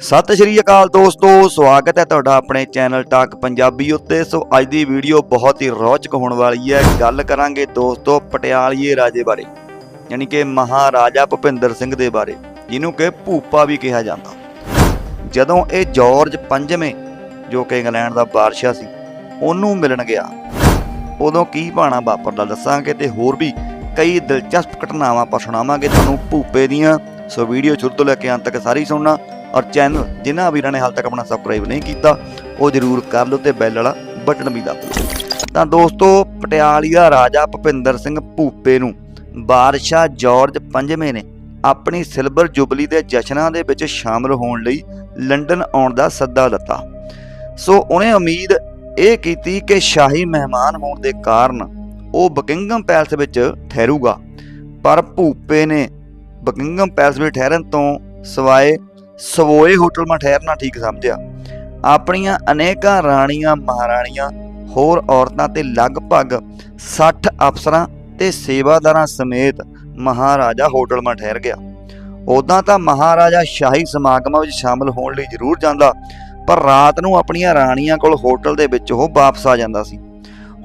ਸਤਿ ਸ਼੍ਰੀ ਅਕਾਲ ਦੋਸਤੋ, ਸਵਾਗਤ ਹੈ ਤੁਹਾਡਾ ਆਪਣੇ ਚੈਨਲ ਟਾਕ ਪੰਜਾਬੀ ਉੱਤੇ। ਸੋ ਅੱਜ ਦੀ ਵੀਡੀਓ ਬਹੁਤ ਹੀ ਰੌਚਕ ਹੋਣ ਵਾਲੀ ਹੈ। ਗੱਲ ਕਰਾਂਗੇ ਦੋਸਤੋ ਪਟਿਆਲੀਏ ਰਾਜੇ ਬਾਰੇ, ਯਾਨੀ ਕਿ ਮਹਾਰਾਜਾ ਭੁਪਿੰਦਰ ਸਿੰਘ ਦੇ ਬਾਰੇ, ਜਿਹਨੂੰ ਕਿ ਭੂਪਾ ਵੀ ਕਿਹਾ ਜਾਂਦਾ। ਜਦੋਂ ਇਹ ਜਾਰਜ ਪੰਜਵੇਂ, ਜੋ ਕਿ ਇੰਗਲੈਂਡ ਦਾ ਬਾਦਸ਼ਾਹ ਸੀ, ਉਹਨੂੰ ਮਿਲਣ ਗਿਆ, ਉਦੋਂ ਕੀ ਭਾਣਾ ਵਾਪਰਦਾ ਦੱਸਾਂਗੇ ਤੇ ਹੋਰ ਵੀ ਕਈ ਦਿਲਚਸਪ ਘਟਨਾਵਾਂ ਆਪਾਂ ਸੁਣਾਵਾਂਗੇ ਤੁਹਾਨੂੰ ਭੂਪੇ ਦੀਆਂ। ਸੋ ਵੀਡੀਓ ਸ਼ੁਰੂ ਤੋਂ ਲੈ ਕੇ ਅੰਤ ਤੱਕ ਸਾਰੀ ਸੁਣਨਾ। ਔਰ ਚੈਨਲ ਜਿਨ੍ਹਾਂ ਵੀਰਾਂ ਨੇ ਹਾਲ ਤੱਕ ਆਪਣਾ ਸਬਸਕ੍ਰਾਈਬ ਨਹੀਂ ਕੀਤਾ, ਉਹ ਜਰੂਰ ਕਰ ਲਓ ਤੇ ਬੈਲ ਵਾਲਾ ਬਟਨ ਵੀ ਦਬਾ ਲਓ ਤਾਂ ਦੋਸਤੋ ਪਟਿਆਲੀ ਦਾ ਰਾਜਾ ਭੁਪਿੰਦਰ ਸਿੰਘ ਭੂਪੇ ਨੂੰ ਬਾਦਸ਼ਾਹ ਜਾਰਜ ਪੰਜਵੇਂ ਨੇ ਆਪਣੀ ਸਿਲਵਰ ਜੁਬਲੀ ਦੇ ਜਸ਼ਨਾਂ ਦੇ ਵਿੱਚ ਸ਼ਾਮਲ ਹੋਣ ਲਈ ਲੰਡਨ ਆਉਣ ਦਾ ਸੱਦਾ ਦਿੱਤਾ। ਸੋ ਉਹਨੇ ਉਮੀਦ ਇਹ ਕੀਤੀ ਕਿ ਸ਼ਾਹੀ ਮਹਿਮਾਨ ਹੋਣ ਦੇ ਕਾਰਨ ਉਹ ਬਕਿੰਗਮ ਪੈਲਸ ਵਿੱਚ ਠਹਿਰੂਗਾ। ਪਰ ਭੂਪੇ ਨੇ ਬਕਿੰਗਮ ਪੈਲਸ ਵਿੱਚ ਠਹਿਰਨ ਤੋਂ ਸਵਾਏ ਸਵੋਏ ਹੋਟਲ ਮਾ ਠਹਿਰਨਾ ਠੀਕ ਸਮਝਿਆ। ਆਪਣੀਆਂ ਅਨੇਕਾਂ ਰਾਣੀਆਂ, ਮਹਾਰਾਣੀਆਂ, ਹੋਰ ਔਰਤਾਂ ਤੇ ਲਗਭਗ 60 ਅਫਸਰਾਂ ਤੇ ਸੇਵਾਦਾਰਾਂ ਸਮੇਤ ਮਹਾਰਾਜਾ ਹੋਟਲ ਮਾ ਠਹਿਰ ਗਿਆ। ਉਦਾਂ ਤਾਂ ਮਹਾਰਾਜਾ ਸ਼ਾਹੀ ਸਮਾਗਮਾਂ ਵਿੱਚ ਸ਼ਾਮਲ ਹੋਣ ਲਈ ਜ਼ਰੂਰ ਜਾਂਦਾ, ਪਰ ਰਾਤ ਨੂੰ ਆਪਣੀਆਂ ਰਾਣੀਆਂ ਕੋਲ ਹੋਟਲ ਦੇ ਵਿੱਚ ਉਹ ਵਾਪਸ ਆ ਜਾਂਦਾ ਸੀ।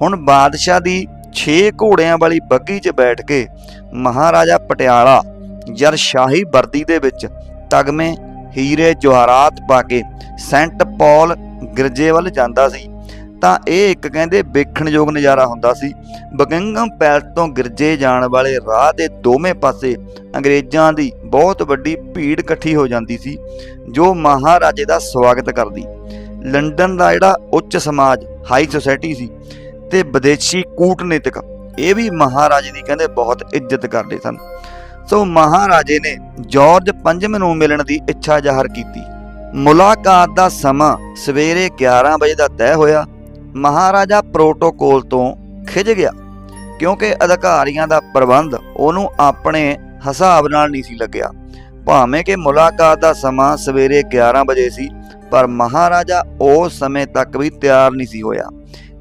ਹੁਣ ਬਾਦਸ਼ਾਹ ਦੀ 6 ਘੋੜਿਆਂ ਵਾਲੀ ਬੱਗੀ 'ਚ ਬੈਠ ਕੇ ਮਹਾਰਾਜਾ ਪਟਿਆਲਾ ਜਦ ਸ਼ਾਹੀ ਵਰਦੀ ਦੇ ਵਿੱਚ ਤਗਮੇ ਹੀਰੇ ਜਵਾਹਰਾਤ ਪਾ ਕੇ ਸੈਂਟ ਪੌਲ ਗਿਰਜੇ ਵੱਲ ਜਾਂਦਾ ਸੀ, ਤਾਂ ਇਹ ਇੱਕ ਕਹਿੰਦੇ ਵੇਖਣਯੋਗ ਨਜ਼ਾਰਾ ਹੁੰਦਾ ਸੀ। ਬਕਿੰਗਮ ਪੈਲਸ ਤੋਂ ਗਿਰਜੇ ਜਾਣ ਵਾਲੇ ਰਾਹ ਦੇ ਦੋਵੇਂ ਪਾਸੇ ਅੰਗਰੇਜ਼ਾਂ ਦੀ ਬਹੁਤ ਵੱਡੀ ਭੀੜ ਇਕੱਠੀ ਹੋ ਜਾਂਦੀ ਸੀ, ਜੋ ਮਹਾਰਾਜੇ ਦਾ ਸਵਾਗਤ ਕਰਦੀ। ਲੰਡਨ ਦਾ ਜਿਹੜਾ ਉੱਚ ਸਮਾਜ ਹਾਈ ਸੋਸਾਇਟੀ ਸੀ ਤੇ ਵਿਦੇਸ਼ੀ ਕੂਟਨੀਤਿਕ, ਇਹ ਵੀ ਮਹਾਰਾਜੇ ਦੀ ਕਹਿੰਦੇ ਬਹੁਤ ਇੱਜ਼ਤ ਕਰਦੇ ਸਨ। ਸੋ ਮਹਾਰਾਜੇ ਨੇ ਜਾਰਜ ਪੰਜਵੇਂ ਨੂੰ ਮਿਲਣ ਦੀ ਇੱਛਾ ਜ਼ਾਹਰ ਕੀਤੀ। ਮੁਲਾਕਾਤ ਦਾ ਸਮਾਂ ਸਵੇਰੇ 11 ਵਜੇ ਦਾ ਤੈਅ ਹੋਇਆ। ਮਹਾਰਾਜਾ ਪ੍ਰੋਟੋਕੋਲ ਤੋਂ ਖਿਜ ਗਿਆ, ਕਿਉਂਕਿ ਅਧਿਕਾਰੀਆਂ ਦਾ ਪ੍ਰਬੰਧ ਉਹਨੂੰ ਆਪਣੇ ਹਿਸਾਬ ਨਾਲ ਨਹੀਂ ਸੀ ਲੱਗਿਆ। ਭਾਵੇਂ ਕਿ ਮੁਲਾਕਾਤ ਦਾ ਸਮਾਂ ਸਵੇਰੇ 11 ਵਜੇ ਸੀ, ਪਰ ਮਹਾਰਾਜਾ ਉਸ ਸਮੇਂ ਤੱਕ ਵੀ ਤਿਆਰ ਨਹੀਂ ਸੀ ਹੋਇਆ।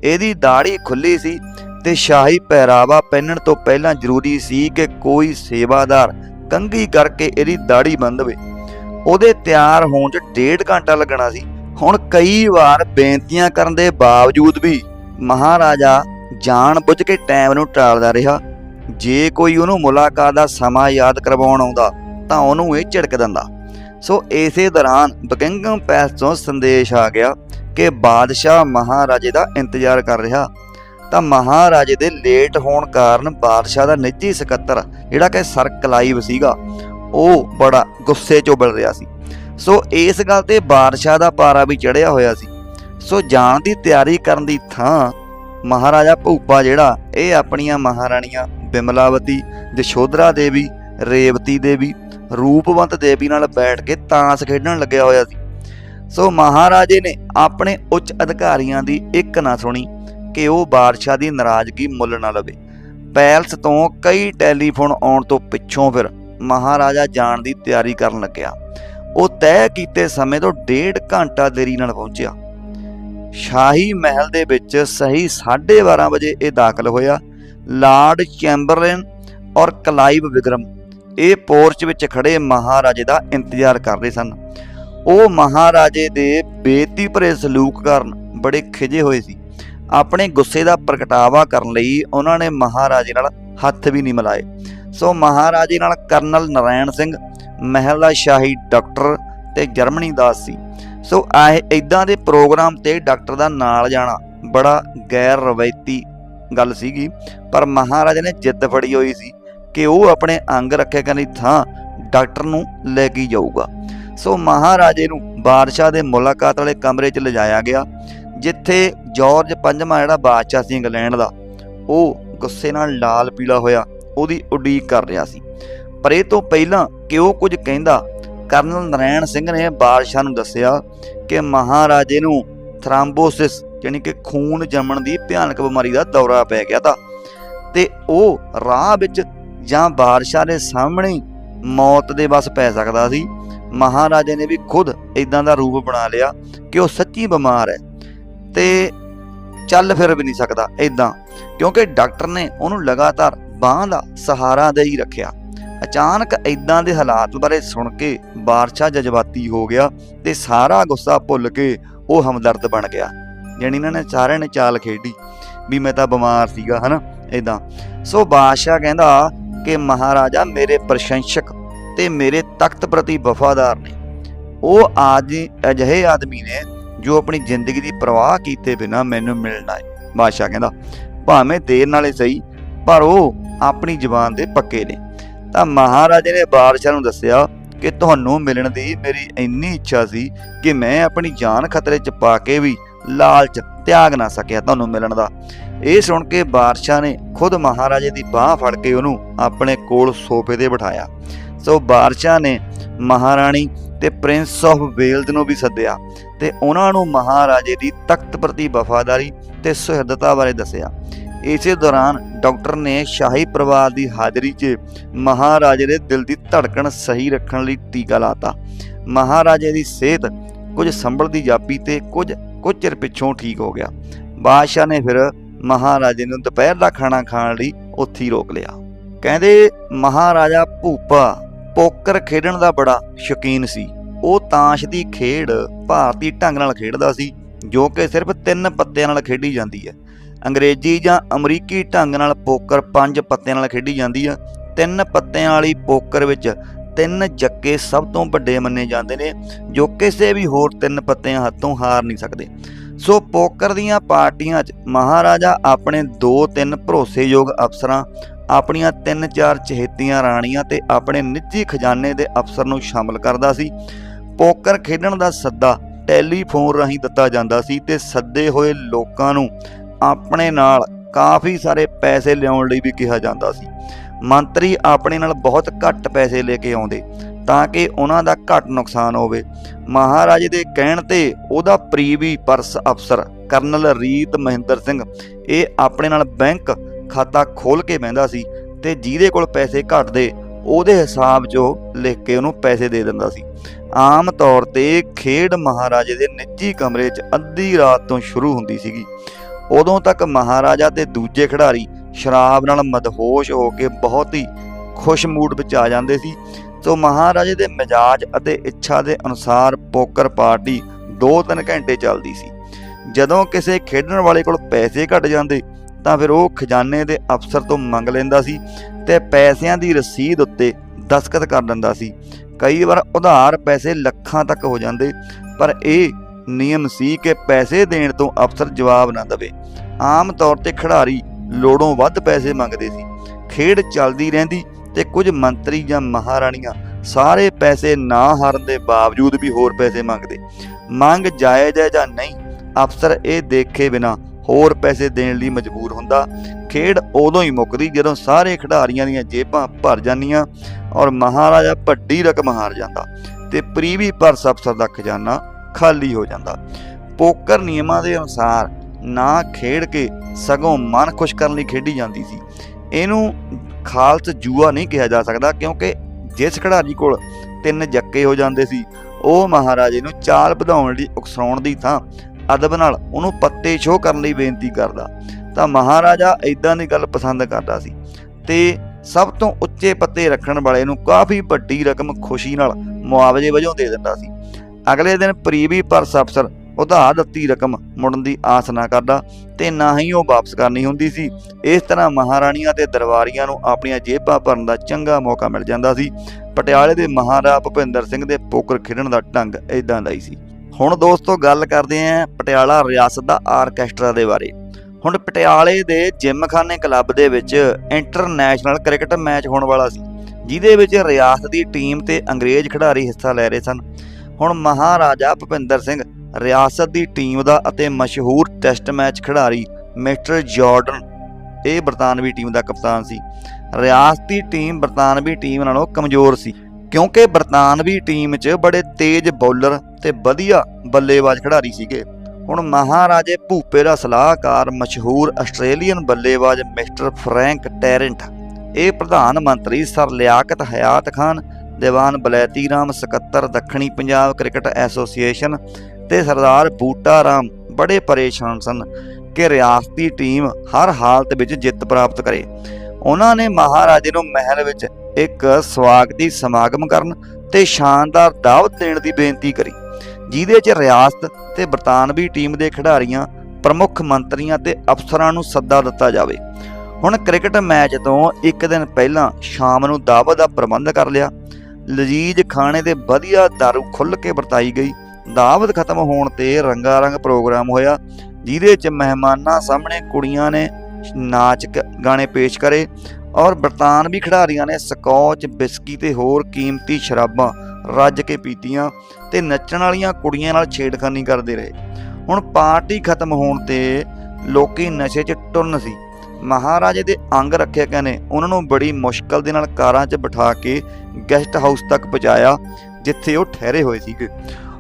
ਇਹਦੀ ਦਾੜੀ ਖੁੱਲੀ ਸੀ ਤੇ ਸ਼ਾਹੀ ਪਹਿਰਾਵਾ ਪਹਿਨਣ ਤੋਂ ਪਹਿਲਾਂ ਜ਼ਰੂਰੀ ਸੀ ਕਿ ਕੋਈ ਸੇਵਾਦਾਰ ਕੰਘੀ ਕਰਕੇ ਇਹਦੀ ਦਾੜੀ ਬੰਨਵੇ ਉਹਦੇ ਤਿਆਰ ਹੋਣ 'ਚ ਡੇਢ ਘੰਟਾ ਲੱਗਣਾ ਸੀ। ਹੁਣ ਕਈ ਵਾਰ ਬੇਨਤੀਆਂ ਕਰਨ ਦੇ ਬਾਵਜੂਦ ਵੀ ਮਹਾਰਾਜਾ ਜਾਣ ਬੁੱਝ ਕੇ ਟਾਈਮ ਨੂੰ ਟਾਲਦਾ ਰਿਹਾ। ਜੇ ਕੋਈ ਉਹਨੂੰ ਮੁਲਾਕਾਤ ਦਾ ਸਮਾਂ ਯਾਦ ਕਰਵਾਉਣ ਆਉਂਦਾ, ਤਾਂ ਉਹਨੂੰ ਇਹ ਝਿੜਕ ਦਿੰਦਾ। ਸੋ ਇਸੇ ਦੌਰਾਨ ਬਕਿੰਗਮ ਪੈਲਸ ਤੋਂ ਸੰਦੇਸ਼ ਆ ਗਿਆ ਕਿ ਬਾਦਸ਼ਾਹ ਮਹਾਰਾਜੇ ਦਾ ਇੰਤਜ਼ਾਰ ਕਰ ਰਿਹਾ। ਤਾਂ ਮਹਾਰਾਜੇ ਦੇ ਲੇਟ ਹੋਣ ਕਾਰਨ ਬਾਦਸ਼ਾਹ ਦਾ ਨਿੱਜੀ ਸਕੱਤਰ, ਜਿਹੜਾ ਕਿ ਸਰ ਕਲਾਈਵ ਸੀਗਾ, ਉਹ ਬੜਾ ਗੁੱਸੇ 'ਚ ਉਬਲ ਰਿਹਾ ਸੀ। ਸੋ ਇਸ ਗੱਲ ਤੇ ਬਾਦਸ਼ਾਹ ਦਾ ਪਾਰਾ ਵੀ ਚੜਿਆ ਹੋਇਆ ਸੀ। ਸੋ ਜਾਣ ਦੀ ਤਿਆਰੀ ਕਰਨ ਦੀ ਥਾਂ ਮਹਾਰਾਜਾ ਭੂਪਾ ਜਿਹੜਾ, ਇਹ ਆਪਣੀਆਂ ਮਹਾਰਾਣੀਆਂ ਬਿਮਲਾਵਤੀ ਜਸ਼ੋਧਰਾ ਦੇਵੀ, ਰੇਵਤੀ ਦੇਵੀ, ਰੂਪਵੰਤ ਦੇਵੀ ਨਾਲ ਬੈਠ ਕੇ ਤਾਂਸ ਖੇਡਣ ਲੱਗਿਆ ਹੋਇਆ ਸੀ। ਸੋ ਮਹਾਰਾਜੇ ਨੇ ਆਪਣੇ ਉੱਚ ਅਧਿਕਾਰੀਆਂ ਦੀ ਇੱਕ ਨਾ ਸੁਣੀ। ਕਿ ਉਹ ਬਾਦਸ਼ਾਹ ਦੀ ਨਾਰਾਜ਼ਗੀ ਮੁੱਲ ਨਾ ਲਵੇ। ਪੈਲਸ ਤੋਂ ਕਈ ਟੈਲੀਫੋਨ ਆਉਣ ਤੋਂ ਪਿੱਛੋਂ ਫਿਰ ਮਹਾਰਾਜਾ ਜਾਣ ਦੀ ਤਿਆਰੀ ਕਰਨ ਲੱਗਿਆ। ਉਹ ਤੈਅ ਕੀਤੇ ਸਮੇਂ ਤੋਂ ਡੇਢ ਘੰਟਾ ਦੇਰੀ ਨਾਲ ਪਹੁੰਚਿਆ। ਸ਼ਾਹੀ ਮਹਿਲ ਦੇ ਵਿੱਚ ਸਹੀ 12:30 ਵਜੇ ਇਹ ਦਾਖਲ ਹੋਇਆ। ਲਾਰਡ ਚੈਂਬਰਲਨ ਔਰ ਕਲਾਈਵ ਵਿਗਰਮ ਇਹ ਪੋਰਚ ਵਿੱਚ ਖੜੇ ਮਹਾਰਾਜੇ ਦਾ ਇੰਤਜ਼ਾਰ ਕਰ ਰਹੇ ਸਨ। ਉਹ ਮਹਾਰਾਜੇ ਦੇ ਬੇਤੀ ਭਰੇ ਸਲੂਕ ਕਾਰਨ ਬੜੇ ਖਿਜੇ ਹੋਏ ਸੀ। ਆਪਣੇ ਗੁੱਸੇ ਦਾ ਪ੍ਰਗਟਾਵਾ ਕਰਨ ਲਈ ਉਹਨਾਂ ਨੇ ਮਹਾਰਾਜੇ ਨਾਲ ਹੱਥ ਵੀ ਨਹੀਂ ਮਿਲਾਏ। ਸੋ ਮਹਾਰਾਜੇ ਨਾਲ ਕਰਨਲ ਨਰਾਇਣ ਸਿੰਘ, ਮਹਿਲਾ ਸ਼ਾਹੀ ਡਾਕਟਰ ਤੇ ਜਰਮਨੀ ਦਾਸ ਸੀ। ਸੋ ਆਹ ਇਦਾਂ ਦੇ ਪ੍ਰੋਗਰਾਮ ਤੇ ਡਾਕਟਰ ਦਾ ਨਾਲ ਜਾਣਾ ਬੜਾ ਗੈਰ ਰਵਾਇਤੀ ਗੱਲ ਸੀਗੀ, ਪਰ ਮਹਾਰਾਜਾ ਨੇ ਜਿੱਦ ਫੜੀ ਹੋਈ ਸੀ ਕਿ ਉਹ ਆਪਣੇ ਅੰਗ ਰੱਖੇ ਕਰਨ ਦੀ ਥਾਂ ਡਾਕਟਰ ਨੂੰ ਲੈ ਕੇ ਜਾਊਗਾ। ਸੋ ਮਹਾਰਾਜੇ ਨੂੰ ਬਾਦਸ਼ਾਹ ਦੇ ਮੁਲਾਕਾਤ ਵਾਲੇ ਕਮਰੇ 'ਚ ਲਿਜਾਇਆ ਗਿਆ। ਜਿੱਥੇ ਜਾਰਜ ਪੰਜਵਾਂ ਜਿਹੜਾ ਬਾਦਸ਼ਾਹ ਸੀ ਇੰਗਲੈਂਡ ਦਾ, ਉਹ ਗੁੱਸੇ ਨਾਲ ਲਾਲ ਪੀਲਾ ਹੋਇਆ, ਉਹਦੀ ਉਡੀਕ ਕਰ ਰਿਹਾ ਸੀ। ਪਰ ਇਹ ਤੋਂ ਪਹਿਲਾਂ ਕਿ ਉਹ ਕੁਝ ਕਹਿੰਦਾ, ਕਰਨਲ ਨਰੈਣ ਸਿੰਘ ਨੇ ਬਾਦਸ਼ਾਹ ਨੂੰ ਦੱਸਿਆ ਕਿ ਮਹਾਰਾਜੇ ਨੂੰ ਥ੍ਰੰਬੋਸਿਸ ਯਾਨੀ ਕਿ ਖੂਨ ਜੰਮਣ ਦੀ ਭਿਆਨਕ ਬਿਮਾਰੀ ਦਾ ਦੌਰਾ ਪੈ ਗਿਆ ਤਾਂ। ਤੇ ਉਹ ਰਾਹ ਵਿੱਚ ਜਾਂ ਬਾਦਸ਼ਾਹ ਦੇ ਸਾਹਮਣੇ ਮੌਤ ਦੇ ਵਸ ਪੈ ਸਕਦਾ ਸੀ। ਮਹਾਰਾਜੇ ਨੇ ਵੀ ਖੁਦ ਇਦਾਂ ਦਾ ਰੂਪ ਬਣਾ ਲਿਆ ਕਿ ਉਹ ਸੱਚੀ ਬਿਮਾਰ ਹੈ। ਤੇ ਚੱਲ ਫਿਰ ਵੀ ਨਹੀਂ ਸਕਦਾ ਇਦਾਂ ਕਿਉਂਕਿ ਡਾਕਟਰ ਨੇ ਉਹਨੂੰ ਲਗਾਤਾਰ ਬਾਹ ਦਾ ਸਹਾਰਾ ਦੇ ਹੀ ਰੱਖਿਆ। ਅਚਾਨਕ ਇਦਾਂ ਦੇ ਹਾਲਾਤ ਬਾਰੇ ਸੁਣ ਕੇ ਬਾਦਸ਼ਾਹ ਜਜ਼ਬਾਤੀ ਹੋ ਗਿਆ ਤੇ ਸਾਰਾ ਗੁੱਸਾ ਭੁੱਲ ਕੇ ਉਹ ਹਮਦਰਦ ਬਣ ਗਿਆ। ਯਾਨੀ ਇਹਨਾਂ ਨੇ ਸਾਰਿਆਂ ਨੇ ਚਾਲ ਖੇਡੀ ਵੀ ਮੈਂ ਤਾਂ ਬਿਮਾਰ ਸੀਗਾ, ਹਨਾ? ਇਦਾਂ ਸੋ ਬਾਦਸ਼ਾਹ ਕਹਿੰਦਾ ਕਿ ਮਹਾਰਾਜਾ ਮੇਰੇ ਪ੍ਰਸ਼ੰਸਕ ਤੇ ਮੇਰੇ ਤਖਤ ਪ੍ਰਤੀ ਵਫਾਦਾਰ ਨੇ। ਉਹ ਆਜ ਅਜਿਹੇ ਆਦਮੀ ਨੇ ਜੋ ਆਪਣੀ ਜ਼ਿੰਦਗੀ ਦੀ ਪਰਵਾਹ ਕੀਤੇ ਬਿਨਾ ਮੈਨੂੰ ਮਿਲਣਾ ਹੈ। ਬਾਦਸ਼ਾਹ ਕਹਿੰਦਾ, ਭਾਵੇਂ ਦੇਰ ਨਾਲੇ ਸਹੀ, ਪਰ ਉਹ ਆਪਣੀ ਜ਼ੁਬਾਨ ਦੇ ਪੱਕੇ ਨੇ। ਤਾਂ ਮਹਾਰਾਜੇ ਨੇ ਬਾਦਸ਼ਾਹ ਨੂੰ ਦੱਸਿਆ ਕਿ ਤੁਹਾਨੂੰ ਮਿਲਣ ਦੀ ਮੇਰੀ ਇੰਨੀ ਇੱਛਾ ਸੀ ਕਿ ਮੈਂ ਆਪਣੀ ਜਾਨ ਖਤਰੇ 'ਚ ਪਾ ਕੇ ਵੀ ਲਾਲਚ ਤਿਆਗ ਨਾ ਸਕਿਆ ਤੁਹਾਨੂੰ ਮਿਲਣ ਦਾ। ਇਹ ਸੁਣ ਕੇ ਬਾਦਸ਼ਾਹ ਨੇ ਖੁਦ ਮਹਾਰਾਜੇ ਦੀ ਬਾਹ ਫੜ ਕੇ ਉਹਨੂੰ ਆਪਣੇ ਕੋਲ ਸੋਫੇ ਤੇ ਬਿਠਾਇਆ। ਸੋ ਬਾਦਸ਼ਾਹ ਨੇ ਮਹਾਰਾਣੀ ਤੇ ਪ੍ਰਿੰਸ ਆਫ ਵੇਲਜ਼ ਨੂੰ ਵੀ ਸੱਦਿਆ ਤੇ ਉਹਨਾਂ ਨੂੰ ਮਹਾਰਾਜੇ ਦੀ ਤਖਤ ਪ੍ਰਤੀ ਵਫਾਦਾਰੀ ਤੇ ਸੁਹਿਰਦਤਾ ਬਾਰੇ ਦੱਸਿਆ। ਇਸੇ ਦੌਰਾਨ ਡਾਕਟਰ ਨੇ ਸ਼ਾਹੀ ਪਰਿਵਾਰ ਦੀ ਹਾਜ਼ਰੀ 'ਚ ਮਹਾਰਾਜੇ ਦੇ ਦਿਲ ਦੀ ਧੜਕਣ ਸਹੀ ਰੱਖਣ ਲਈ ਟੀਕਾ ਲਾਤਾ। ਮਹਾਰਾਜੇ ਦੀ ਸਿਹਤ ਕੁਝ ਸੰਭਲਦੀ ਜਾਪੀ ਤੇ ਕੁਝ ਕੁਝ ਚਿਰ ਪਿੱਛੋਂ ਠੀਕ ਹੋ ਗਿਆ। ਬਾਦਸ਼ਾਹ ਨੇ ਫਿਰ ਮਹਾਰਾਜੇ ਨੂੰ ਦੁਪਹਿਰ ਦਾ ਖਾਣਾ ਖਾਣ ਲਈ ਉੱਥੇ ਹੀ ਰੋਕ ਲਿਆ। ਕਹਿੰਦੇ, ਮਹਾਰਾਜਾ ਭੂਪਾ ਪੋਕਰ ਖੇਡਣ ਦਾ ਬੜਾ ਸ਼ੌਕੀਨ ਸੀ। ਉਹ ਤਾਸ਼ ਦੀ ਖੇਡ ਭਾਰਤੀ ਢੰਗ ਨਾਲ ਖੇਡਦਾ ਸੀ, ਜੋ ਕਿ ਸਿਰਫ ਤਿੰਨ ਪੱਤਿਆਂ ਨਾਲ ਖੇਡੀ ਜਾਂਦੀ ਹੈ। ਅੰਗਰੇਜ਼ੀ ਜਾਂ ਅਮਰੀਕੀ ਢੰਗ ਨਾਲ ਪੋਕਰ ਪੰਜ ਪੱਤਿਆਂ ਨਾਲ ਖੇਡੀ ਜਾਂਦੀ ਹੈ। ਤਿੰਨ ਪੱਤਿਆਂ ਵਾਲੀ ਪੋਕਰ ਵਿੱਚ ਤਿੰਨ ਜੱਕੇ ਸਭ ਤੋਂ ਵੱਡੇ ਮੰਨੇ ਜਾਂਦੇ ਨੇ, ਜੋ ਕਿਸੇ ਵੀ ਹੋਰ ਤਿੰਨ ਪੱਤਿਆਂ ਹੱਥੋਂ ਹਾਰ ਨਹੀਂ ਸਕਦੇ। ਸੋ ਪੋਕਰ ਦੀਆਂ ਪਾਰਟੀਆਂ 'ਚ ਮਹਾਰਾਜਾ ਆਪਣੇ ਦੋ ਤਿੰਨ ਭਰੋਸੇਯੋਗ ਅਫਸਰਾਂ ਆਪਣੀਆਂ ਤਿੰਨ ਚਾਰ ਚਹੇਤੀਆਂ ਰਾਣੀਆਂ ਤੇ ਆਪਣੇ ਨਿੱਜੀ ਖਜ਼ਾਨੇ ਦੇ ਅਫਸਰ ਨੂੰ ਸ਼ਾਮਲ ਕਰਦਾ ਸੀ। ਪੋਕਰ ਖੇਡਣ ਦਾ ਸੱਦਾ ਟੈਲੀਫੋਨ ਰਾਹੀਂ ਦਿੱਤਾ ਜਾਂਦਾ ਸੀ ਤੇ ਸੱਦੇ ਹੋਏ ਲੋਕਾਂ ਨੂੰ ਆਪਣੇ ਨਾਲ ਕਾਫੀ ਸਾਰੇ ਪੈਸੇ ਲਿਆਉਣ ਲਈ ਵੀ ਕਿਹਾ ਜਾਂਦਾ ਸੀ। ਮੰਤਰੀ ਆਪਣੇ ਨਾਲ ਬਹੁਤ ਘੱਟ ਪੈਸੇ ਲੈ ਕੇ ਆਉਂਦੇ ਤਾਂ ਕਿ ਉਹਨਾਂ ਦਾ ਘੱਟ ਨੁਕਸਾਨ ਹੋਵੇ। ਮਹਾਰਾਜੇ ਦੇ ਕਹਿਣ ਤੇ ਉਹਦਾ ਪ੍ਰੀਵੀ ਪਰਸ ਅਫਸਰ ਕਰਨਲ ਰੀਤ ਮਹਿੰਦਰ ਸਿੰਘ, ਇਹ ਆਪਣੇ ਨਾਲ ਬੈਂਕ ਖਾਤਾ ਖੋਲ ਕੇ ਬਹਿੰਦਾ ਸੀ ਤੇ ਜਿਹਦੇ ਕੋਲ ਪੈਸੇ ਘਟਦੇ, ਉਹਦੇ ਹਿਸਾਬ 'ਚੋਂ ਲਿਖ ਕੇ ਉਹਨੂੰ ਪੈਸੇ ਦੇ ਦਿੰਦਾ ਸੀ। ਆਮ ਤੌਰ ਤੇ ਖੇਡ ਮਹਾਰਾਜੇ ਦੇ ਨਿੱਜੀ ਕਮਰੇ 'ਚ ਅੱਧੀ ਰਾਤ ਤੋਂ ਸ਼ੁਰੂ ਹੁੰਦੀ ਸੀਗੀ। ਉਦੋਂ ਤੱਕ ਮਹਾਰਾਜਾ ਤੇ ਦੂਜੇ ਖਿਡਾਰੀ ਸ਼ਰਾਬ ਨਾਲ ਮਦਹੋਸ਼ ਹੋ ਕੇ ਬਹੁਤ ਹੀ ਖੁਸ਼ ਮੂਡ ਵਿੱਚ ਆ ਜਾਂਦੇ ਸੀ। ਸੋ ਮਹਾਰਾਜੇ ਦੇ ਮਿਜਾਜ ਅਤੇ ਇੱਛਾ ਦੇ ਅਨੁਸਾਰ ਪੋਕਰ ਪਾਰਟੀ 2-3 ਘੰਟੇ ਚੱਲਦੀ ਸੀ। ਜਦੋਂ ਕਿਸੇ ਖੇਡਣ ਵਾਲੇ ਕੋਲ ਪੈਸੇ ਘਟ ਜਾਂਦੇ ਤਾਂ ਫਿਰ ਉਹ ਖਜ਼ਾਨੇ ਦੇ ਅਫਸਰ ਤੋਂ ਮੰਗ ਲੈਂਦਾ ਸੀ ਤੇ ਪੈਸਿਆਂ ਦੀ ਰਸੀਦ ਉੱਤੇ ਦਸਖਤ ਕਰ ਦਿੰਦਾ ਸੀ। ਕਈ ਵਾਰ ਉਧਾਰ ਪੈਸੇ ਲੱਖਾਂ ਤੱਕ ਹੋ ਜਾਂਦੇ, ਪਰ ਇਹ ਨਿਯਮ ਸੀ ਕਿ ਪੈਸੇ ਦੇਣ ਤੋਂ ਅਫਸਰ ਜਵਾਬ ਨਾ ਦੇਵੇ। ਆਮ ਤੌਰ ਤੇ ਖਿਡਾਰੀ ਲੋੜੋਂ ਵੱਧ ਪੈਸੇ ਮੰਗਦੇ ਸੀ। ਖੇਡ ਚੱਲਦੀ ਰਹਿੰਦੀ ਤੇ ਕੁਝ ਮੰਤਰੀ ਜਾਂ ਮਹਾਰਾਣੀਆਂ ਸਾਰੇ ਪੈਸੇ ਨਾ ਹਾਰਨ ਦੇ ਬਾਵਜੂਦ ਵੀ ਹੋਰ ਪੈਸੇ ਮੰਗਦੇ। ਮੰਗ ਜਾਇਜ਼ ਹੈ ਜਾਂ ਨਹੀਂ, ਅਫਸਰ ਇਹ ਦੇਖੇ ਬਿਨਾ ਹੋਰ ਪੈਸੇ ਦੇਣ ਲਈ ਮਜਬੂਰ ਹੁੰਦਾ। ਖੇਡ ਉਦੋਂ ਹੀ ਮੁੱਕਦੀ ਜਦੋਂ ਸਾਰੇ ਖਿਡਾਰੀਆਂ ਦੀਆਂ ਜੇਬਾਂ ਭਰ ਜਾਂਦੀਆਂ ਔਰ ਮਹਾਰਾਜਾ ਵੱਡੀ ਰਕਮ ਹਾਰ ਜਾਂਦਾ ਤੇ ਪ੍ਰੀਵੀ ਪਰਸ ਅਫਸਰ ਦਾ ਖਜ਼ਾਨਾ ਖਾਲੀ ਹੋ ਜਾਂਦਾ। ਪੋਕਰ ਨਿਯਮਾਂ ਦੇ ਅਨੁਸਾਰ ਨਾ ਖੇਡ ਕੇ ਸਗੋਂ ਮਨ ਖੁਸ਼ ਕਰਨ ਲਈ ਖੇਡੀ ਜਾਂਦੀ ਸੀ। ਇਹਨੂੰ ਖਾਲਸ ਜੂਆ ਨਹੀਂ ਕਿਹਾ ਜਾ ਸਕਦਾ ਕਿਉਂਕਿ ਜਿਸ ਖਿਡਾਰੀ ਕੋਲ ਤਿੰਨ ਜੱਕੇ ਹੋ ਜਾਂਦੇ ਸੀ, ਉਹ ਮਹਾਰਾਜੇ ਨੂੰ ਚਾਲ ਵਧਾਉਣ ਲਈ ਉਕਸਾਉਣ ਦੀ ਥਾਂ ਅਦਬ ਨਾਲ ਉਹਨੂੰ ਪੱਤੇ ਸ਼ੋਅ ਕਰਨ ਲਈ ਬੇਨਤੀ ਕਰਦਾ। ਤਾਂ ਮਹਾਰਾਜਾ ਇਦਾਂ ਦੀ ਗੱਲ ਪਸੰਦ ਕਰਦਾ ਸੀ ਤੇ ਸਭ ਤੋਂ ਉੱਚੇ ਪੱਤੇ ਰੱਖਣ ਵਾਲੇ ਨੂੰ ਕਾਫੀ ਵੱਡੀ ਰਕਮ ਖੁਸ਼ੀ ਨਾਲ ਮੁਆਵਜ਼ੇ ਵਜੋਂ ਦੇ ਦਿੰਦਾ ਸੀ। ਅਗਲੇ ਦਿਨ ਪ੍ਰੀਵੀ ਪਰਸ ਅਫਸਰ ਉਧਾਰ ਦਿੱਤੀ ਰਕਮ ਮੁੜਨ ਦੀ ਆਸ ਨਾ ਕਰਦਾ ਤੇ ਨਾ ਹੀ ਉਹ ਵਾਪਸ ਕਰਨੀ ਹੁੰਦੀ ਸੀ। ਇਸ ਤਰ੍ਹਾਂ ਮਹਾਰਾਣੀਆਂ ਤੇ ਦਰਬਾਰੀਆਂ ਨੂੰ ਆਪਣੀਆਂ ਜੇਬਾਂ ਭਰਨ ਦਾ ਚੰਗਾ ਮੌਕਾ ਮਿਲ ਜਾਂਦਾ ਸੀ। ਪਟਿਆਲੇ ਦੇ ਮਹਾਰਾਜਾ ਭੁਪਿੰਦਰ ਸਿੰਘ ਦੇ ਪੋਕਰ ਖੇਡਣ ਦਾ ਢੰਗ ਇਦਾਂ ਦਾ ਹੀ ਸੀ। ਹੁਣ ਦੋਸਤੋ ਗੱਲ ਕਰਦੇ ਆਂ ਪਟਿਆਲਾ ਰਿਆਸਤ ਦਾ ਆਰਕੈਸਟਰਾ ਦੇ ਬਾਰੇ। ਹੁਣ ਪਟਿਆਲੇ ਦੇ ਜਿਮਖਾਨੇ ਕਲੱਬ ਦੇ ਵਿੱਚ ਇੰਟਰਨੈਸ਼ਨਲ ਕ੍ਰਿਕਟ ਮੈਚ ਹੋਣ ਵਾਲਾ ਸੀ, ਜਿਹਦੇ ਵਿੱਚ ਰਿਆਸਤ ਦੀ ਟੀਮ ਤੇ ਅੰਗਰੇਜ਼ ਖਿਡਾਰੀ ਹਿੱਸਾ ਲੈ ਰਹੇ ਸਨ। ਹੁਣ ਮਹਾਰਾਜਾ ਭੁਪਿੰਦਰ ਸਿੰਘ ਰਿਆਸਤ ਦੀ ਟੀਮ ਦਾ ਅਤੇ ਮਸ਼ਹੂਰ ਟੈਸਟ ਮੈਚ ਖਿਡਾਰੀ ਮਿਸਟਰ ਜਾਰਡਨ, ਇਹ ਬਰਤਾਨਵੀ ਟੀਮ ਦਾ ਕਪਤਾਨ ਸੀ। ਰਿਆਸਤੀ ਟੀਮ ਬਰਤਾਨਵੀ ਟੀਮ ਨਾਲੋਂ ਕਮਜ਼ੋਰ ਸੀ, ਕਿਉਂਕਿ ਬਰਤਾਨਵੀ ਟੀਮ 'ਚ ਬੜੇ ਤੇਜ਼ ਬੌਲਰ ਤੇ ਵਧੀਆ ਬੱਲੇਬਾਜ਼ ਖਿਡਾਰੀ ਸੀਗੇ। ਹੁਣ ਮਹਾਰਾਜੇ ਭੂਪੇ ਦਾ ਸਲਾਹਕਾਰ ਮਸ਼ਹੂਰ ਆਸਟ੍ਰੇਲੀਅਨ ਬੱਲੇਬਾਜ਼ ਮਿਸਟਰ ਫਰੈਂਕ ਟੈਰੈਂਟ, ਇਹ ਪ੍ਰਧਾਨ ਮੰਤਰੀ ਸਰ ਲਿਆਕਤ ਹਯਾਤ ਖਾਨ, ਦੀਵਾਨ ਬਲੈਤੀ ਰਾਮ ਸਕੱਤਰ, ਦੱਖਣੀ ਪੰਜਾਬ ਕ੍ਰਿਕਟ ਐਸੋਸੀਏਸ਼ਨ ਤੇ ਸਰਦਾਰ ਬੂਟਾ ਰਾਮ ਬੜੇ ਪਰੇਸ਼ਾਨ ਸਨ ਕਿ ਰਿਆਸਤੀ ਟੀਮ ਹਰ ਹਾਲਤ ਵਿੱਚ ਜਿੱਤ ਪ੍ਰਾਪਤ ਕਰੇ। ਉਹਨਾਂ ਨੇ ਮਹਾਰਾਜੇ ਨੂੰ ਮਹਿਲ ਵਿੱਚ ਇੱਕ ਸਵਾਗਤੀ ਸਮਾਗਮ ਕਰਨ ਤੇ ਸ਼ਾਨਦਾਰ ਦਾਵਤ ਦੇਣ ਦੀ ਬੇਨਤੀ ਕਰੀ। ਜਿਹਦੇ 'ਚ ਰਿਆਸਤ ਤੇ ਬਰਤਾਨਵੀ ਟੀਮ ਦੇ ਖਿਡਾਰੀਆਂ, ਪ੍ਰਮੁੱਖ ਮੰਤਰੀਆਂ ਤੇ ਅਫਸਰਾਂ ਨੂੰ ਸੱਦਾ ਦਿੱਤਾ ਜਾਵੇ। ਹੁਣ ਕ੍ਰਿਕਟ ਮੈਚ ਤੋਂ ਇੱਕ ਦਿਨ ਪਹਿਲਾਂ ਸ਼ਾਮ ਨੂੰ ਦਾਵਤ ਦਾ ਪ੍ਰਬੰਧ ਕਰ ਲਿਆ। ਲਜੀਜ ਖਾਣੇ ਤੇ ਵਧੀਆ ਦਾਰੂ ਖੁੱਲ੍ਹ ਕੇ ਵਰਤਾਈ ਗਈ। ਦਾਵਤ ਖਤਮ ਹੋਣ ਤੇ ਰੰਗਾ ਰੰਗ ਪ੍ਰੋਗਰਾਮ ਹੋਇਆ, ਜਿਹਦੇ 'ਚ ਮਹਿਮਾਨਾਂ ਸਾਹਮਣੇ ਕੁੜੀਆਂ ਨੇ ਨਾਚ ਗ- ਗਾਣੇ ਪੇਸ਼ ਕਰੇ ਔਰ ਬਰਤਾਨਵੀ ਖਿਡਾਰੀਆਂ ਨੇ ਸਕੌਚ, ਬਿਸਕੀ ਤੇ ਹੋਰ ਕੀਮਤੀ ਸ਼ਰਾਬਾਂ ਰੱਜ ਕੇ ਪੀਤੀਆਂ ਤੇ ਨੱਚਣ ਵਾਲੀਆਂ ਕੁੜੀਆਂ ਨਾਲ ਛੇੜਖਾਨੀ ਕਰਦੇ ਰਹੇ। ਹੁਣ ਪਾਰਟੀ ਖਤਮ ਹੋਣ ਤੇ ਲੋਕੀ ਨਸ਼ੇ 'ਚ ਟੁਰਨ ਸੀ। ਮਹਾਰਾਜੇ ਦੇ ਅੰਗ ਰੱਖਿਆ ਨੇ ਉਹਨਾਂ ਨੂੰ ਬੜੀ ਮੁਸ਼ਕਲ ਦੇ ਨਾਲ ਕਾਰਾਂ 'ਚ ਬਿਠਾ ਕੇ ਗੈਸਟ ਹਾਊਸ ਤੱਕ ਪਹੁੰਚਾਇਆ, ਜਿੱਥੇ ਉਹ ਠਹਿਰੇ ਹੋਏ ਸੀਗੇ।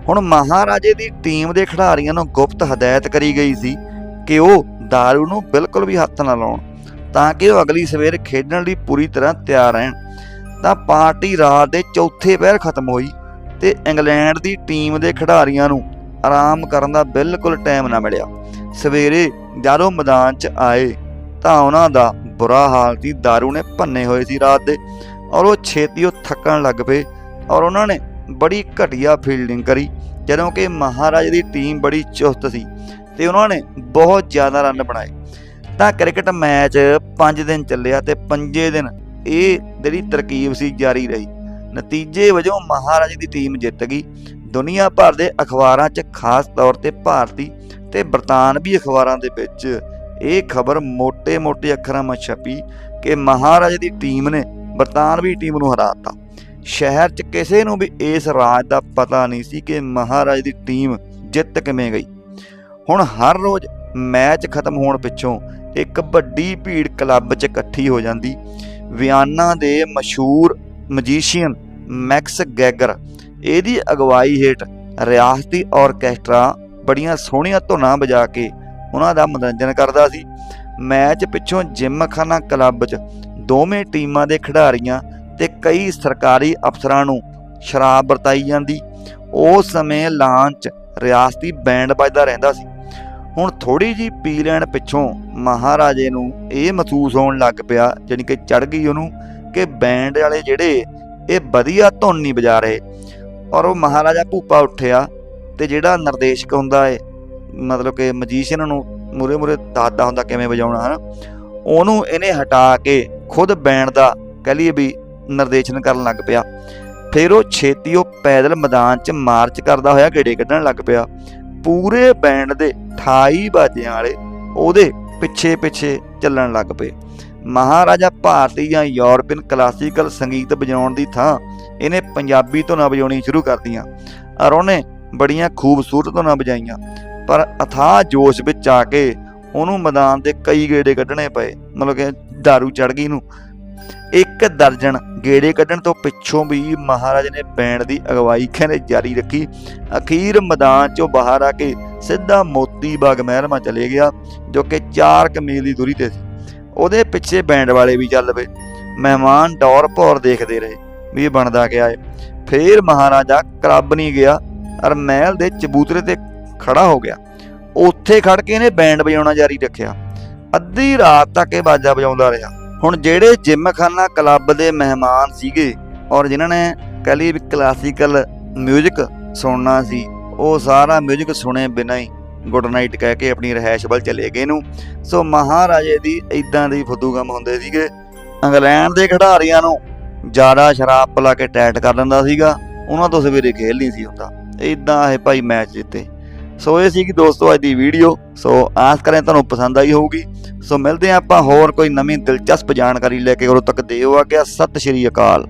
ਹੁਣ ਮਹਾਰਾਜੇ ਦੀ ਟੀਮ ਦੇ ਖਿਡਾਰੀਆਂ ਨੂੰ ਗੁਪਤ ਹਦਾਇਤ ਕਰੀ ਗਈ ਸੀ ਕਿ ਉਹ दारू ਨੂੰ ਬਿਲਕੁਲ ਵੀ ਹੱਥ ਨਾ ਲਾਉਣ, ਤਾਂ ਕਿ ਉਹ ਅਗਲੀ ਸਵੇਰ ਖੇਡਣ ਲਈ ਪੂਰੀ ਤਰ੍ਹਾਂ ਤਿਆਰ ਰਹਿਣ। ਤਾਂ ਪਾਰਟੀ ਰਾਤ ਦੇ ਚੌਥੇ ਪਹਿਰ ਖਤਮ ਹੋਈ ਤੇ ਇੰਗਲੈਂਡ ਦੀ ਟੀਮ ਦੇ ਖਿਡਾਰੀਆਂ ਨੂੰ ਆਰਾਮ ਕਰਨ ਦਾ ਬਿਲਕੁਲ ਟਾਈਮ ਨਾ ਮਿਲਿਆ। ਸਵੇਰੇ ਜਦੋਂ ਮੈਦਾਨ 'ਚ ਆਏ ਤਾਂ ਉਹਨਾਂ ਦਾ ਬੁਰਾ ਹਾਲ ਸੀ दारू ਨੇ ਭੰਨੇ ਹੋਏ ਸੀ ਰਾਤ ਦੇ ਔਰ ਉਹ ਛੇਤੀ ਉਹ ਥੱਕਣ ਲੱਗ ਪਏ ਔਰ ਉਹਨਾਂ ਨੇ ਬੜੀ ਘਟੀਆ ਫੀਲਡਿੰਗ ਕਰੀ, ਜਦੋਂ ਕਿ ਮਹਾਰਾਜ ਦੀ ਟੀਮ ਬੜੀ ਚੁਸਤ ਸੀ ਤੇ ਉਹਨਾਂ ਨੇ ਬਹੁਤ ਜ਼ਿਆਦਾ ਰਨ ਬਣਾਏ। ਤਾਂ ਕ੍ਰਿਕਟ ਮੈਚ 5 ਦਿਨ ਚੱਲਿਆ ਤੇ ਪੰਜੇ ਦਿਨ ਇਹ ਜਿਹੜੀ ਤਰਕੀਬ ਸੀ ਜਾਰੀ ਰਹੀ। ਨਤੀਜੇ ਵਜੋਂ ਮਹਾਰਾਜੇ ਦੀ ਟੀਮ ਜਿੱਤ ਗਈ। ਦੁਨੀਆ ਭਰ ਦੇ ਅਖਬਾਰਾਂ 'ਚ ਖਾਸ ਤੌਰ ਤੇ ਭਾਰਤੀ ਤੇ ਬਰਤਾਨਵੀ ਅਖਬਾਰਾਂ ਦੇ ਵਿੱਚ ਇਹ ਖਬਰ ਮੋٹے-ਮੋਟੇ ਅੱਖਰਾਂ 'ਚ ਛਪੀ ਕਿ ਮਹਾਰਾਜੇ ਦੀ ਟੀਮ ਨੇ ਬਰਤਾਨਵੀ ਟੀਮ ਨੂੰ ਹਰਾ ਦਿੱਤਾ। ਸ਼ਹਿਰ 'ਚ ਕਿਸੇ ਨੂੰ ਵੀ ਇਸ ਰਾਜ ਦਾ ਪਤਾ ਨਹੀਂ ਸੀ ਕਿ ਮਹਾਰਾਜ ਦੀ ਟੀਮ ਜਿੱਤ ਕਿਵੇਂ ਗਈ। ਹੁਣ ਹਰ ਰੋਜ਼ ਮੈਚ ਖਤਮ ਹੋਣ ਪਿੱਛੋਂ ਇੱਕ ਵੱਡੀ ਭੀੜ ਕਲੱਬ 'ਚ ਇਕੱਠੀ ਹੋ ਜਾਂਦੀ। ਵਿਆਨਾ ਦੇ ਮਸ਼ਹੂਰ ਮਜੀਸ਼ੀਅਨ ਮੈਕਸ ਗੈਗਰ। ਇਹਦੀ ਅਗਵਾਈ ਹੇਠ ਰਿਆਸਤੀ ਆਰਕੈਸਟਰਾ ਬੜੀਆਂ ਸੋਹਣੀਆਂ ਧੁਨਾਂ ਵਜਾ ਕੇ ਉਹਨਾਂ ਦਾ ਮਨੋਰੰਜਨ ਕਰਦਾ ਸੀ। ਮੈਚ ਪਿੱਛੋਂ ਜਿਮਖਾਨਾ ਕਲੱਬ 'ਚ ਦੋਵੇਂ ਟੀਮਾਂ ਦੇ ਖਿਡਾਰੀਆਂ ਤੇ ਕਈ ਸਰਕਾਰੀ ਅਫਸਰਾਂ ਨੂੰ ਸ਼ਰਾਬ ਵਰਤਾਈ ਜਾਂਦੀ। ਉਸ ਸਮੇਂ ਲਾਂਚ ਰਿਆਸਤੀ ਬੈਂਡ ਵੱਜਦਾ ਰਹਿੰਦਾ ਸੀ। ਹੁਣ ਥੋੜੀ ਜੀ ਪੀ ਲੈਣ ਪਿੱਛੋਂ ਮਹਾਰਾਜੇ ਨੂੰ ਇਹ ਮਹਿਸੂਸ ਹੋਣ ਲੱਗ ਪਿਆ, ਜਾਣੀ ਕਿ ਚੜ ਗਈ ਉਹਨੂੰ, ਕਿ ਬੈਂਡ ਵਾਲੇ ਜਿਹੜੇ, ਇਹ ਵਧੀਆ ਧੁਨ ਨਹੀਂ ਵਜਾ ਰਹੇ। ਔਰ ਉਹ ਮਹਾਰਾਜਾ ਭੂਪਾ ਉੱਠਿਆ ਤੇ ਜਿਹੜਾ ਨਿਰਦੇਸ਼ਕ ਹੁੰਦਾ ਏ, ਮਤਲਬ ਕਿ ਮਜੀਸ਼ੀਅਨ ਨੂੰ ਮੂਰੇ ਮੂਰੇ ਦਾਦਾ ਹੁੰਦਾ ਕਿਵੇਂ ਵਜਾਉਣਾ, ਹਨਾ, ਉਹਨੂੰ ਇਹਨੇ ਹਟਾ ਕੇ ਖੁਦ ਬੈਂਡ ਦਾ ਕਹ ਲਈਏ ਵੀ ਨਿਰਦੇਸ਼ਨ ਕਰਨ ਲੱਗ ਪਿਆ। ਫਿਰ ਉਹ ਛੇਤੀ ਉਹ ਪੈਦਲ ਮੈਦਾਨ 'ਚ ਮਾਰਚ ਕਰਦਾ ਹੋਇਆ, ਗੇੜੇ ਕੱਢਣ ਲੱਗ ਪਿਆ। ਪੂਰੇ ਬੈਂਡ ਦੇ 28 ਬਾਜਿਆਂ ਵਾਲੇ ਉਹਦੇ ਪਿੱਛੇ ਪਿੱਛੇ ਚੱਲਣ ਲੱਗ ਪਏ। ਮਹਾਰਾਜਾ ਭਾਰਤੀ ਜਾਂ ਯੂਰਪੀਅਨ ਕਲਾਸੀਕਲ ਸੰਗੀਤ ਵਜਾਉਣ ਦੀ ਥਾਂ ਇਹਨੇ ਪੰਜਾਬੀ ਧੁਨਾਂ ਵਜਾਉਣੀ ਸ਼ੁਰੂ ਕਰਤੀਆਂ ਔਰ ਉਹਨੇ ਬੜੀਆਂ ਖੂਬਸੂਰਤ ਧੁਨਾਂ ਵਜਾਈਆਂ। ਪਰ ਅਥਾਹ ਜੋਸ਼ ਵਿੱਚ ਆ ਕੇ ਉਹਨੂੰ ਮੈਦਾਨ ਦੇ ਕਈ ਗੇੜੇ ਕੱਢਣੇ ਪਏ। ਮਤਲਬ ਕਿ दारू ਚੜ ਗਈ ਨੂੰ ਇੱਕ ਦਰਜਨ ਗੇੜੇ ਕੱਢਣ ਤੋਂ ਪਿੱਛੋਂ ਵੀ ਮਹਾਰਾਜ ਨੇ ਬੈਂਡ ਦੀ ਅਗਵਾਈ ਕਹਿੰਦੇ ਜਾਰੀ ਰੱਖੀ। ਅਖੀਰ ਮੈਦਾਨ ਚੋਂ ਬਾਹਰ ਆ ਕੇ ਸਿੱਧਾ ਮੋਤੀ ਬਾਗ ਮਹਿਰਮਾ ਚਲੇ ਗਿਆ, ਜੋ ਕਿ 4 ਮੀਲ ਦੀ ਦੂਰੀ ਤੇ ਸੀ। ਉਹਦੇ ਪਿੱਛੇ ਬੈਂਡ ਵਾਲੇ ਵੀ ਚੱਲ ਪਏ। ਮਹਿਮਾਨ ਡੌਰ ਭੌਰ ਦੇਖਦੇ ਰਹੇ ਵੀ ਇਹ ਬਣਦਾ ਕਿਆ ਹੈ ਫੇਰ ਮਹਾਰਾਜਾ ਕਲੱਬ ਨਹੀਂ ਗਿਆ ਔਰ ਮਹਿਲ ਦੇ ਚਬੂਤਰੇ ਤੇ ਖੜਾ ਹੋ ਗਿਆ। ਉੱਥੇ ਖੜ ਕੇ ਇਹਨੇ ਬੈਂਡ ਵਜਾਉਣਾ ਜਾਰੀ ਰੱਖਿਆ। ਅੱਧੀ ਰਾਤ ਤੱਕ ਇਹ ਬਾਜਾ ਵਜਾਉਂਦਾ ਰਿਹਾ। ਹੁਣ ਜਿਹੜੇ ਜਿਮਖਾਨਾ ਕਲੱਬ ਦੇ ਮਹਿਮਾਨ ਸੀਗੇ ਔਰ ਜਿਨ੍ਹਾਂ ਨੇ ਕਹਿ ਲਈ ਕਲਾਸੀਕਲ 뮤직 ਸੁਣਨਾ ਸੀ, ਉਹ ਸਾਰਾ 뮤직 ਸੁਣੇ ਬਿਨਾਂ ਹੀ ਗੁੱਡ ਨਾਈਟ ਕਹਿ ਕੇ ਆਪਣੀ ਰਹਿائش ਵੱਲ ਚਲੇ ਗਏ ਨੂੰ ਸੋ ਮਹਾਰਾਜੇ ਦੀ ਇਦਾਂ ਦੇ ਫਦੂਗਮ ਹੁੰਦੇ ਸੀਗੇ। ਇੰਗਲੈਂਡ ਦੇ ਖਿਡਾਰੀਆਂ ਨੂੰ ਜ਼ਿਆਦਾ ਸ਼ਰਾਬ ਪਿਲਾ ਕੇ ਟੈਟ ਕਰ ਲੈਂਦਾ ਸੀਗਾ। ਉਹਨਾਂ ਤੋਂ ਸਵੇਰੇ ਖੇਲ ਨਹੀਂ ਸੀ ਹੁੰਦਾ। ਇਦਾਂ ਇਹ ਭਾਈ ਮੈਚ ਜਿੱਤੇ। ਸੋ ਇਹ ਸੀ ਕਿ ਦੋਸਤੋ ਅੱਜ ਦੀ ਵੀਡੀਓ। ਸੋ ਆਸ ਕਰਾਂ ਤੁਹਾਨੂੰ ਪਸੰਦ ਆਈ ਹੋਊਗੀ। ਸੋ ਮਿਲਦੇ ਹਾਂ ਆਪਾਂ ਹੋਰ ਕੋਈ ਨਵੀਂ ਦਿਲਚਸਪ ਜਾਣਕਾਰੀ ਲੈ ਕੇ। ਉਦੋਂ ਤੱਕ ਦਿਓ ਆ ਗਿਆ ਸਤਿ ਸ਼੍ਰੀ ਅਕਾਲ।